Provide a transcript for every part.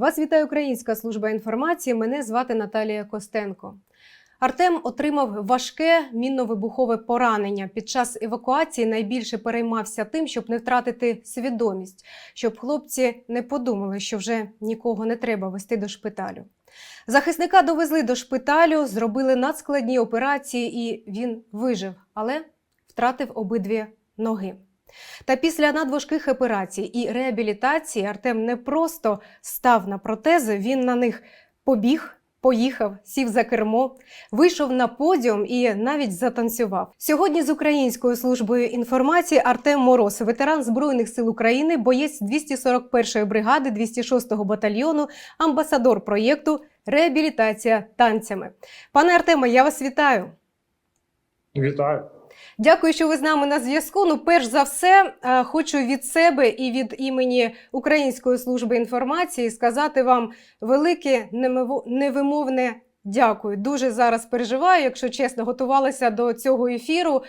Вас вітає Українська служба інформації. Мене звати Наталія Костенко. Артем отримав важке мінно-вибухове поранення. Під час евакуації найбільше переймався тим, щоб не втратити свідомість, щоб хлопці не подумали, що вже нікого не треба вести до шпиталю. Захисника довезли до шпиталю, зробили надскладні операції, і він вижив, але втратив обидві ноги. Та після надважких операцій і реабілітації Артем не просто став на протези, він на них побіг, поїхав, сів за кермо, вийшов на подіум і навіть затанцював. Сьогодні з Українською службою інформації Артем Мороз, ветеран Збройних сил України, боєць 241-ї бригади 206-го батальйону, амбасадор проєкту Реабілітація танцями. Пане Артеме, я вас вітаю. Вітаю. Дякую, що ви з нами на зв'язку. Ну, перш за все, е, хочу від себе і від імені Української служби інформації сказати вам велике невимовне дякую. Дуже зараз переживаю, якщо чесно, готувалася до цього ефіру.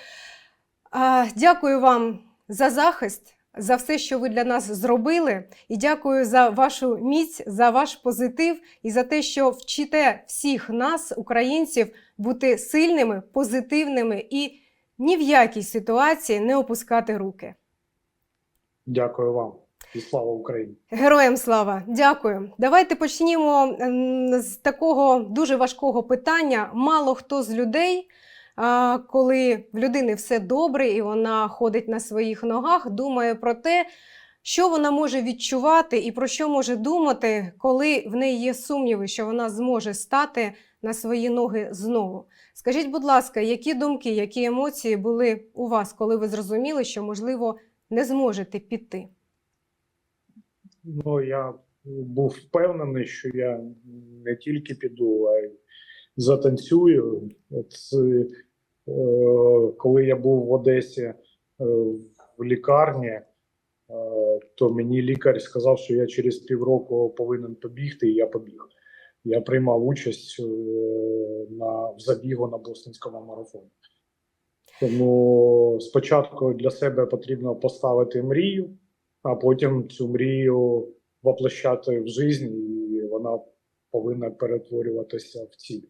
Дякую вам за захист, за все, що ви для нас зробили. І дякую за вашу міць, за ваш позитив і за те, що вчите всіх нас, українців, бути сильними, позитивними і ні в якій ситуації не опускати руки. Дякую вам і слава Україні. Героям слава! Дякую. Давайте почнімо з такого дуже важкого питання. Мало хто з людей, коли в людини все добре і вона ходить на своїх ногах, думає про те, що вона може відчувати і про що може думати, коли в неї є сумніви, що вона зможе стати на свої ноги знову. Скажіть, будь ласка, які думки, які емоції були у вас, коли ви зрозуміли, що, можливо, не зможете піти? Ну я був впевнений, що я не тільки піду, а й затанцюю. От, е, коли я був в Одесі е, в лікарні, е, то мені лікар сказав, що я через півроку повинен побігти, і я побіг. Я приймав участь е, на в забігу на Бостонському марафоні. Тому спочатку для себе потрібно поставити мрію, а потім цю мрію воплощати в житті, і вона повинна перетворюватися в ціль.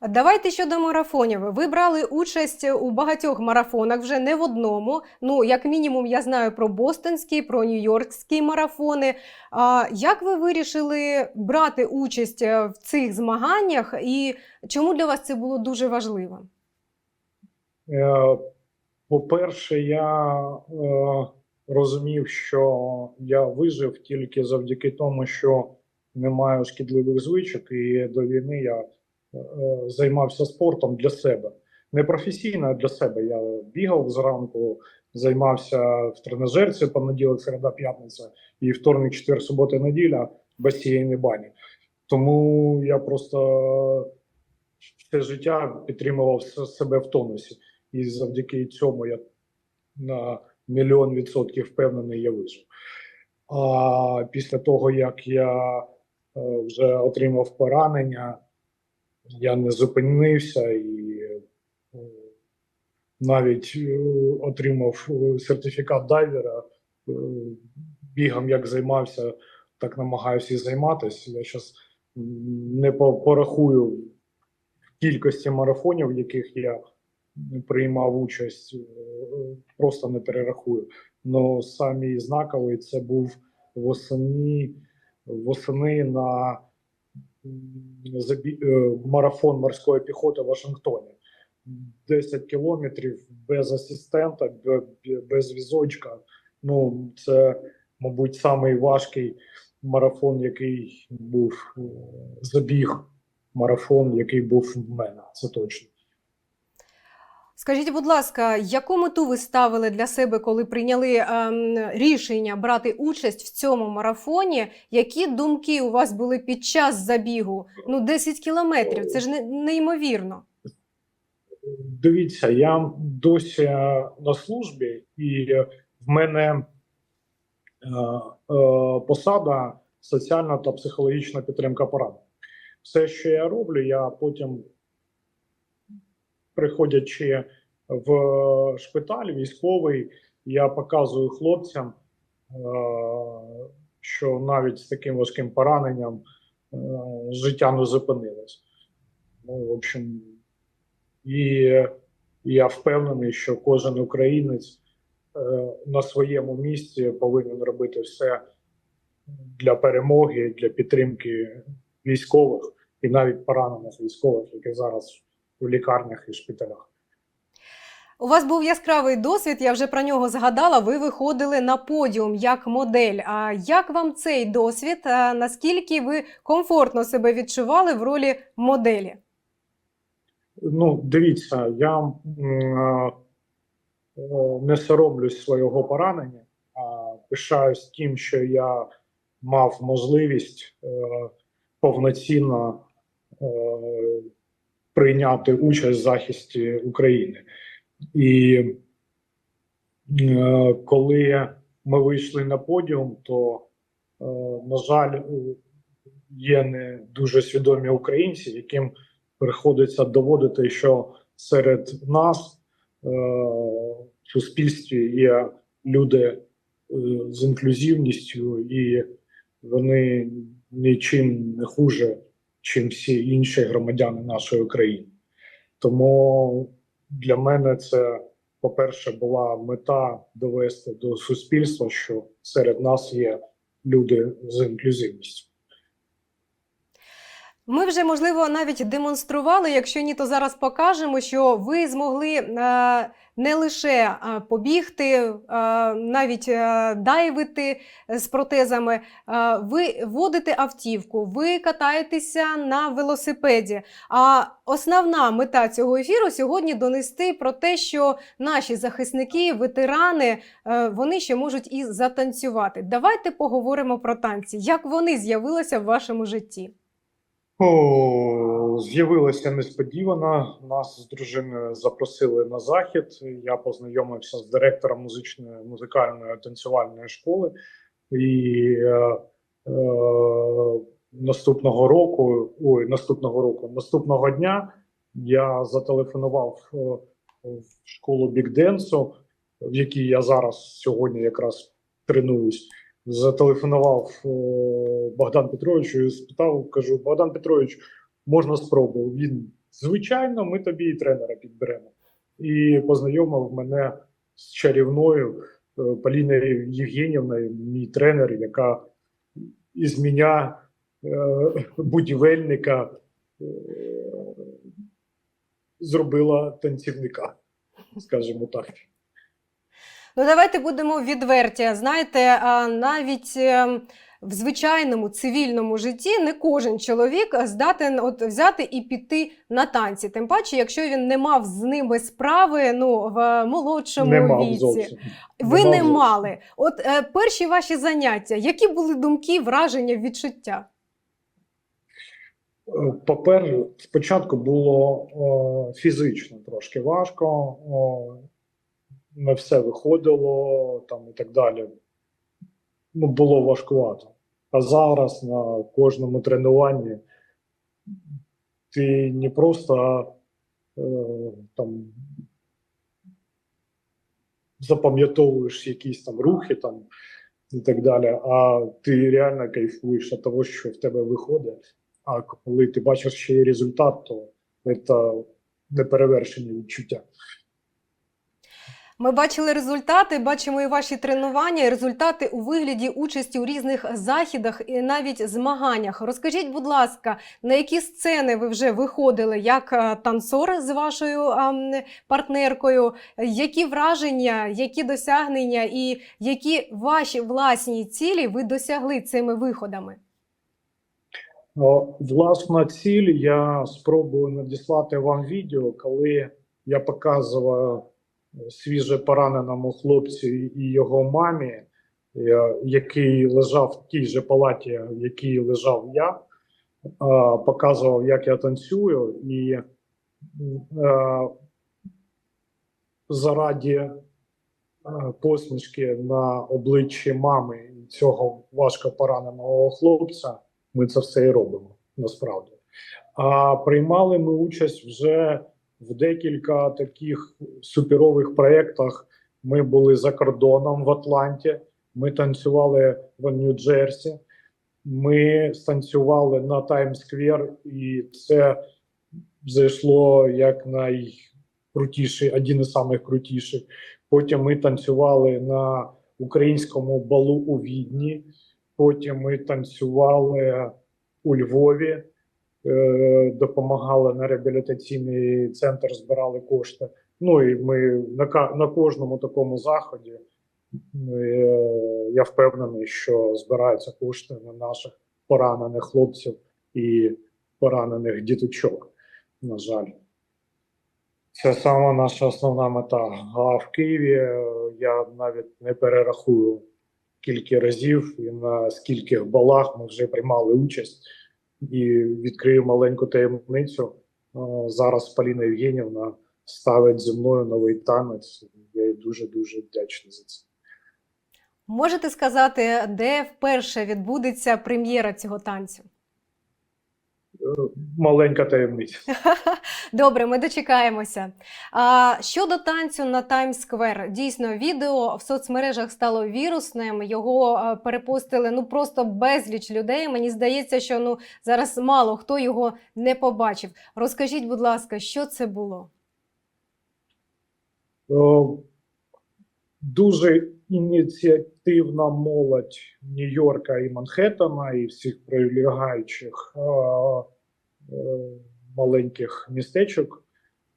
Давайте щодо марафонів. Ви брали участь у багатьох марафонах, вже не в одному. Ну, як мінімум, я знаю про бостонський, про нью-йоркські марафони. А як ви вирішили брати участь е, в цих змаганнях, і чому для вас це було дуже важливо? Е, По-перше, я е, розумів, що я вижив тільки завдяки тому, що не маю шкідливих звичок, і до війни я займався спортом для себе. Не професійно, а для себе. Я бігав зранку, займався в тренажерці понеділок, середа, п'ятниця, і вторник, четвер, субота, неділя, басейн і бані. Тому я просто все життя підтримував себе в тонусі. І завдяки цьому я на мільйон відсотків впевнений, я вижив. А після того, як я е, вже отримав поранення, я не зупинився і е, навіть е, отримав е, сертифікат дайвера. Бігом як займався, так намагаюся і займатися. Я зараз не по- порахую кількості марафонів, в яких я приймав участь, просто не перерахую. Ну самий знаковий це був восени, восени на марафон морської піхоти в Вашингтоні. 10 кілометрів без асистента, бе- бе- без візочка. Ну, це, мабуть, самий важкий марафон, який був е, забіг. Марафон, який був в мене, це точно. Скажіть, будь ласка, яку мету ви ставили для себе, коли прийняли ем, рішення брати участь в цьому марафоні? Які думки у вас були під час забігу? Ну, 10 кілометрів, це ж не, неймовірно. Дивіться, я досі на службі, і в мене е, е, посада соціальна та психологічна підтримка поранених. Все, що я роблю, я потім, приходячи в шпиталь військовий, я показую хлопцям, е, що навіть з таким важким пораненням е, життя не зупинилось. Ну, в общем, і я впевнений, що кожен українець е, на своєму місці повинен робити все для перемоги, для підтримки військових і навіть поранених військових, які зараз у лікарнях і шпиталях. У вас був яскравий досвід, я вже про нього згадала. Ви виходили на подіум як модель. А як вам цей досвід? А Наскільки ви комфортно себе відчували в ролі моделі? Ну, дивіться, я не соромлюсь свого поранення, а пишаюсь тим, що я мав можливість е, повноцінно е, прийняти участь в захисті України. І е, коли ми вийшли на подіум, то, е, на жаль, є не дуже свідомі українці, яким приходиться доводити, що серед нас е, в суспільстві є люди е, з інклюзивністю, і вони нічим не хуже, чим всі інші громадяни нашої країни. Тому для мене це, по-перше, була мета довести до суспільства, що серед нас є люди з інклюзивністю. Ми вже можливо навіть демонстрували. Якщо ні, то зараз покажемо, що ви змогли е, не лише е, побігти, е, навіть дайвити з протезами. Ви водите автівку, ви катаєтеся на велосипеді. А основна мета цього ефіру сьогодні донести про те, що наші захисники, ветерани, вони ще можуть і затанцювати. Давайте поговоримо про танці. Як вони з'явилися в вашому житті? О, з'явилося несподівано. Нас з дружиною запросили на захід. Я познайомився з директором музичної музикальної танцювальної школи, і е, е, наступного року, ой, наступного року, наступного дня я зателефонував е, в школу бікденсу, в якій я зараз сьогодні якраз тренуюсь зателефонував е, Богдан Петровичу і спитав, кажу: Богдан Петрович, можна спробувати? Він звичайно, ми тобі і тренера підберемо. І познайомив мене з чарівною е, Поліною Євгенівною, мій тренер, яка із мене е, будівельника зробила танцівника, скажімо так. Ну, давайте будемо відверті. Знаєте, навіть е, в звичайному цивільному житті не кожен чоловік здатен от взяти і піти на танці. Тим паче, якщо він не мав з ними справи ну, в молодшому Не мав віці. зовсім. Ви мав не зовсім. мали. От е, перші ваші заняття, які були думки, враження, відчуття? Е, По-перше, спочатку було о, фізично трошки важко, о, не все виходило там і так далі. Ну, було важкувато. А зараз на кожному тренуванні ти не просто е, там запам'ятовуєш якісь там рухи там і так далі, а ти реально кайфуєш від того, що в тебе виходить. А коли ти бачиш ще й результат, то це неперевершені відчуття. Ми бачили результати, бачимо і ваші тренування, і результати у вигляді участі у різних західах і навіть змаганнях. Розкажіть, будь ласка, на які сцени ви вже виходили як е, танцор з вашою партнеркою? Які враження, які досягнення і які ваші власні цілі ви досягли цими виходами? Власна ціль, я спробую надіслати вам відео, коли я показував свіже пораненому хлопцю і його мамі, е, який лежав в тій же палаті, в якій лежав я, е, показував, як я танцюю, і е, заради е, посмішки на обличчі мами цього важко пораненого хлопця, ми це все і робимо насправді. А приймали ми участь вже в декілька таких суперових проєктах. Ми були за кордоном в Атланті. Ми танцювали в Нью-Джерсі. Ми станцювали на Таймс-сквер, і це зайшло як найкрутіший, один із самих крутіших. Потім ми танцювали на українському балу у Відні. Потім ми танцювали у Львові, допомагали на реабілітаційний центр, збирали кошти. Ну і ми на, на кожному такому заході. е, Я впевнений, що збираються кошти на наших поранених хлопців і поранених діточок. На жаль, це саме наша основна мета. А в Києві е, я навіть не перерахую кілька разів і на скільких балах ми вже приймали участь. І відкрию маленьку таємницю. Е, Зараз Поліна Євгенівна ставить зі мною новий танець. Я їй дуже дуже вдячний за це. Можете сказати, де вперше відбудеться прем'єра цього танцю? Маленька таємниця. Добре, ми дочекаємося. А, щодо танцю на Таймс-сквер, дійсно, відео в соцмережах стало вірусним. Його перепостили ну просто безліч людей. Мені здається, що ну зараз мало хто його не побачив. Розкажіть, будь ласка, що це було? Е, Дуже ініціативна молодь Нью-Йорка і Манхеттена, і всіх прилягаючих е, маленьких містечок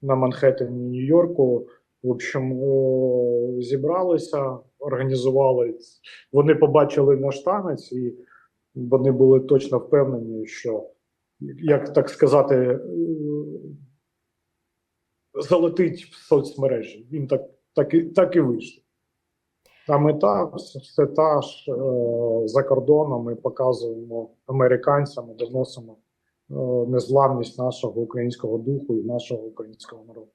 на Манхеттені, Нью-Йорку. В общем, е, зібралися, організували. Вони побачили наш танець, і вони були точно впевнені, що, як так сказати, е, залетить в соцмережі. Він так, так, і, так і вийшло. Та мета все- та ж е, за кордоном ми показуємо американцям, доносимо е, незламність нашого українського духу і нашого українського народу.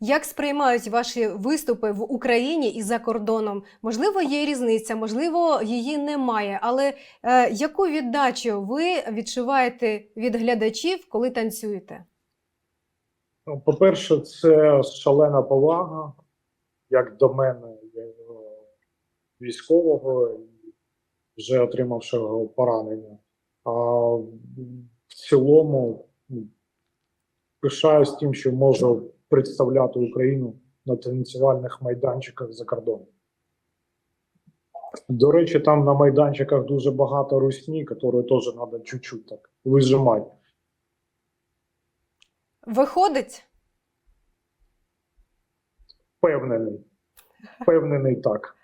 Як сприймають ваші виступи в Україні і за кордоном? Можливо, є різниця, можливо, її немає. Але е, яку віддачу ви відчуваєте від глядачів, коли танцюєте? Ну, По-перше, це шалена повага, як до мене, як військового, вже отримавшого поранення. А в цілому ну, пишаюсь тим, що можу представляти Україну на танцювальних майданчиках за кордоном. До речі, там на майданчиках дуже багато русні, які теж треба чуть-чуть так вижимати. Виходить? Впевнений. Впевнений так.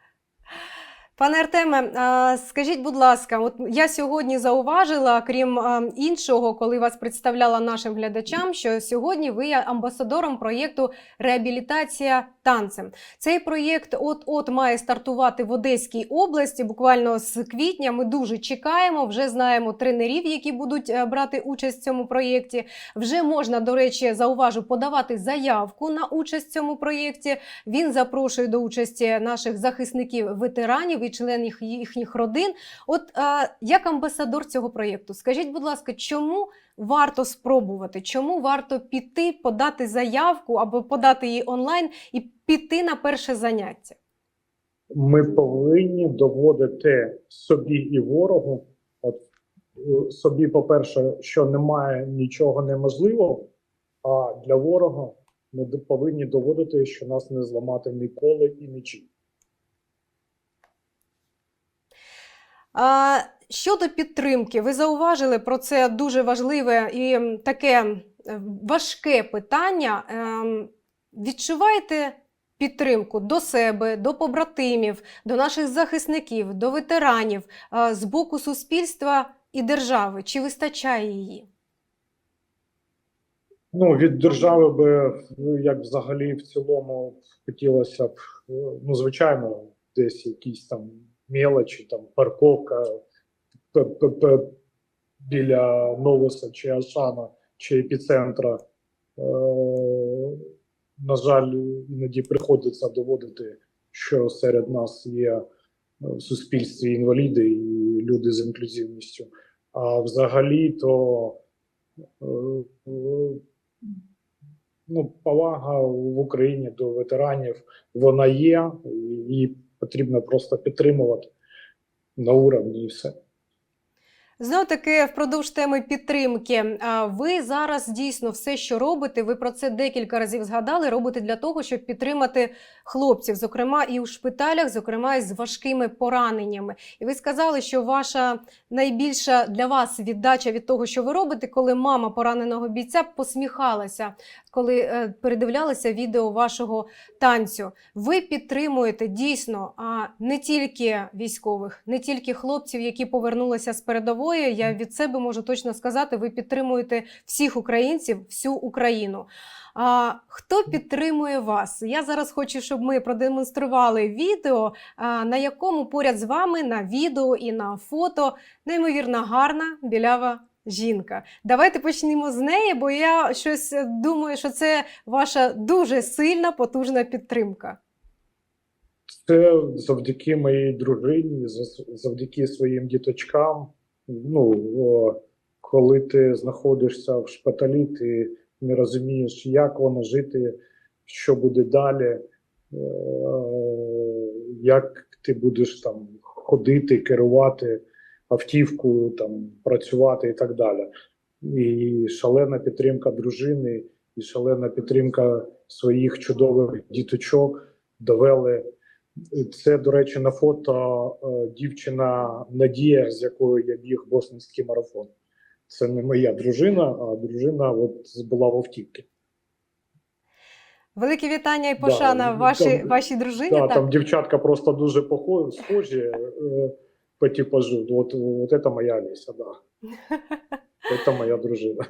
Пане Артеме, скажіть, будь ласка, от я сьогодні зауважила, крім іншого, коли вас представляла нашим глядачам, що сьогодні ви є амбасадором проєкту Реабілітація танцем. Цей проєкт от-от має стартувати в Одеській області. Буквально з квітня. Ми дуже чекаємо. Вже знаємо тренерів, які будуть е, брати участь в цьому проєкті. Вже можна, до речі, зауважу, подавати заявку на участь в цьому проєкті. Він запрошує до участі наших захисників, ветеранів і членів їхніх родин. От е, як амбасадор цього проєкту, скажіть, будь ласка, чому варто спробувати? Чому варто піти, подати заявку або подати її онлайн і піти на перше заняття? Ми повинні доводити собі і ворогу. От е, собі, по-перше, що немає нічого неможливого, а для ворога ми повинні доводити, що нас не зламати ніколи і нічим. А, щодо підтримки, ви зауважили про це дуже важливе і таке важке питання. Ем, Відчуваєте підтримку до себе, до побратимів, до наших захисників, до ветеранів з боку суспільства і держави? Чи вистачає її? Ну, від держави би, ну, як взагалі в цілому, хотілося б, е, ну, звичайно, десь якісь там мелочі, там парковка біля Новоса чи Ашана, чи епіцентра. Е, на жаль, іноді приходиться доводити, що серед нас є е, в суспільстві інваліди і люди з інклюзивністю. А взагалі, то е, ну, повага в Україні до ветеранів вона є, її потрібно просто підтримувати. на уровні і все. Знову таки, впродовж теми підтримки. Ви зараз дійсно все, що робите, ви про це декілька разів згадали. Робите для того, щоб підтримати хлопців, зокрема і у шпиталях, зокрема і з важкими пораненнями. І ви сказали, що ваша найбільша для вас віддача від того, що ви робите, коли мама пораненого бійця посміхалася, коли е, передивлялася відео вашого танцю. Ви підтримуєте дійсно не тільки військових, не тільки хлопців, які повернулися з передової. Я від себе можу точно сказати, ви підтримуєте всіх українців, всю Україну. А хто підтримує вас? Я зараз хочу, щоб ми продемонстрували відео, на якому поряд з вами на відео і на фото неймовірно гарна білява жінка. Давайте почнемо з неї, бо я щось думаю, що це ваша дуже сильна, потужна підтримка. Це завдяки моїй дружині, за- завдяки своїм діточкам. Ну, коли ти знаходишся в шпиталі, ти не розумієш, як воно жити, що буде далі, е, як ти будеш там ходити, керувати автівкою, там працювати і так далі. І шалена підтримка дружини, і шалена підтримка своїх чудових діточок довели. Це, до речі, на фото е, дівчина Надія, з якою я біг босненський марафон. Це не моя дружина, а дружина от була в автівці. Велике вітання і пошана ну, вашій, там- вашій дружині. Да, так. там дівчатка просто дуже схожі е, по типажу. От, от це моя Олеся, да. Це моя дружина.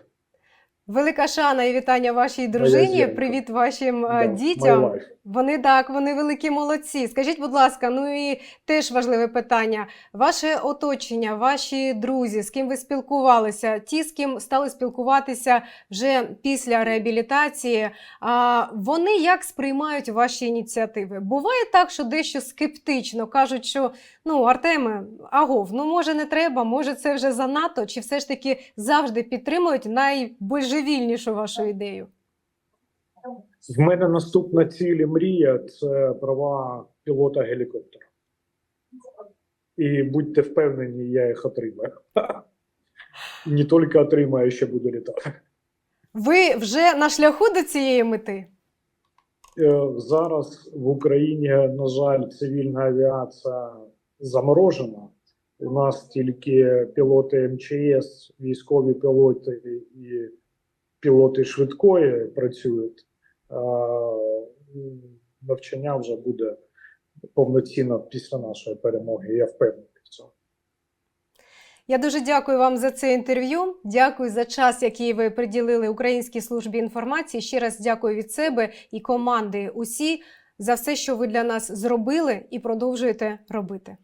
Велика шана і вітання вашій дружині. Привіт вашим Да, дітям. Вони так, вони великі молодці. Скажіть, будь ласка, ну і теж важливе питання. Ваше оточення, ваші друзі, з ким ви спілкувалися, ті, з ким стали спілкуватися вже після реабілітації, а вони як сприймають ваші ініціативи? Буває так, що дещо скептично кажуть, що ну, Артеме, агов, ну може не треба, може це вже занадто, чи все ж таки завжди підтримують найбожевільнішу вашу ідею? В мене наступна ціль і мрія це права пілота гелікоптера. І будьте впевнені, я їх отримаю. Не тільки отримаю, ще буду літати. Ви вже на шляху до цієї мети? Е, Зараз в Україні, на жаль, цивільна авіація заморожена. У нас тільки пілоти МЧС, військові пілоти і пілоти швидкої працюють. Навчання вже буде повноцінно після нашої перемоги. Я впевнений в цьому. Я дуже дякую вам за це інтерв'ю. Дякую за час, який ви приділили Українській службі інформації. Ще раз дякую від себе і команди усі за все, що ви для нас зробили і продовжуєте робити.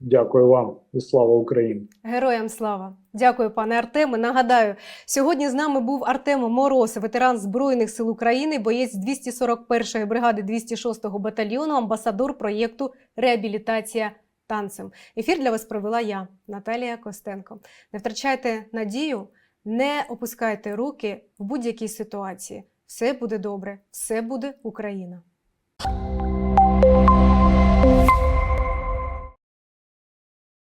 Дякую вам і слава Україні! Героям слава! Дякую, пане Артеме. Нагадаю, сьогодні з нами був Артем Мороз, ветеран Збройних сил України, боєць 241-ї бригади 206-го батальйону, амбасадор проєкту Реабілітація танцем. Ефір для вас провела я, Наталія Костенко. Не втрачайте надію, не опускайте руки в будь-якій ситуації. Все буде добре, все буде Україна.